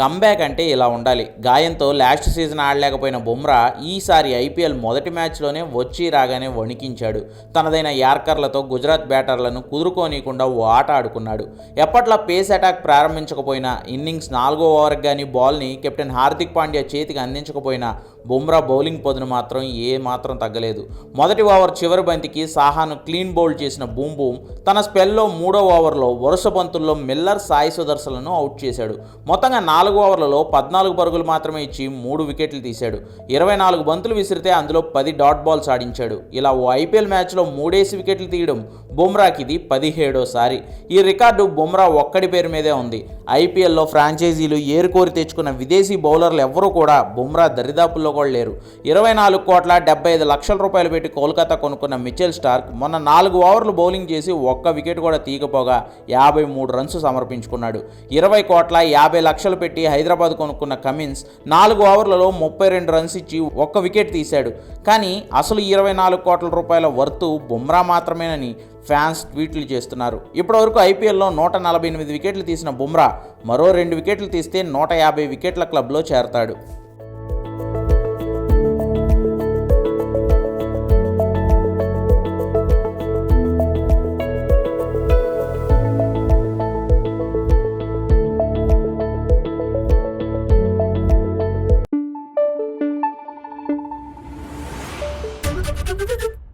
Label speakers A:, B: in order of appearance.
A: Comeback అంటే ఇలా ఉండాలి. గాయంతో లాస్ట్ సీజన్ ఆడలేకపోయిన బుమ్రా ఈసారి ఐపీఎల్ మొదటి మ్యాచ్లోనే వచ్చి రాగానే వణికించాడు. తనదైన యార్కర్లతో గుజరాత్ బ్యాటర్లను కుదురుకోనీయకుండా ఓ ఆట ఆడుకున్నాడు. ఎప్పట్లా పేస్ అటాక్ ప్రారంభించకపోయినా ఇన్నింగ్స్ నాలుగో ఓవర్కి కానీ బాల్ని కెప్టెన్ హార్దిక్ పాండ్యా చేతికి అందించకపోయినా బుమ్రా బౌలింగ్ పొదును మాత్రం ఏ మాత్రం తగ్గలేదు. మొదటి ఓవర్ చివరి బంతికి సాహాను క్లీన్ బౌల్డ్ చేసిన బూమ్ బూమ్ తన స్పెల్లో మూడో ఓవర్లో వరుస బంతుల్లో మిల్లర్ సాయి సుదర్శలను అవుట్ చేశాడు. మొత్తంగా నాలుగు నాలుగు ఓవర్లలో పద్నాలుగు పరుగులు మాత్రమే ఇచ్చి మూడు వికెట్లు తీశాడు. ఇరవై నాలుగు బంతులు విసిరితే అందులో పది డాట్ బాల్స్ ఆడించాడు. ఇలా ఓ ఐపీఎల్ మ్యాచ్లో మూడేసి వికెట్లు తీయడం బుమ్రాకి ఇది పదిహేడోసారి. ఈ రికార్డు బుమ్రా ఒక్కడి పేరు మీదే ఉంది. ఐపీఎల్లో ఫ్రాంచైజీలు ఏరుకోరి తెచ్చుకున్న విదేశీ బౌలర్లు ఎవ్వరూ కూడా బుమ్రా దరిదాపుల్లో కూడా లేరు. ఇరవై నాలుగు కోట్ల డెబ్బై ఐదు లక్షల రూపాయలు పెట్టి కోల్కతా కొనుక్కున్న మిచెల్ స్టార్క్ మొన్న నాలుగు ఓవర్లు బౌలింగ్ చేసి ఒక్క వికెట్ కూడా తీయకపోగా యాభై మూడు రన్స్ సమర్పించుకున్నాడు. ఇరవై కోట్ల యాభై లక్షలు పెట్టి పెట్టి హైదరాబాద్ కొనుక్కున్న కమిన్స్ నాలుగు ఓవర్లలో ముప్పై రెండు రన్స్ ఇచ్చి ఒక్క వికెట్ తీశాడు. కానీ అసలు ఇరవై నాలుగు కోట్ల రూపాయల వర్తు బుమ్రా మాత్రమేనని ఫ్యాన్స్ ట్వీట్లు చేస్తున్నారు. ఇప్పటివరకు ఐపీఎల్లో నూట నలభై ఎనిమిది వికెట్లు తీసిన బుమ్రా మరో రెండు వికెట్లు తీస్తే నూట యాభై వికెట్ల క్లబ్లో చేరతాడు. Thank you.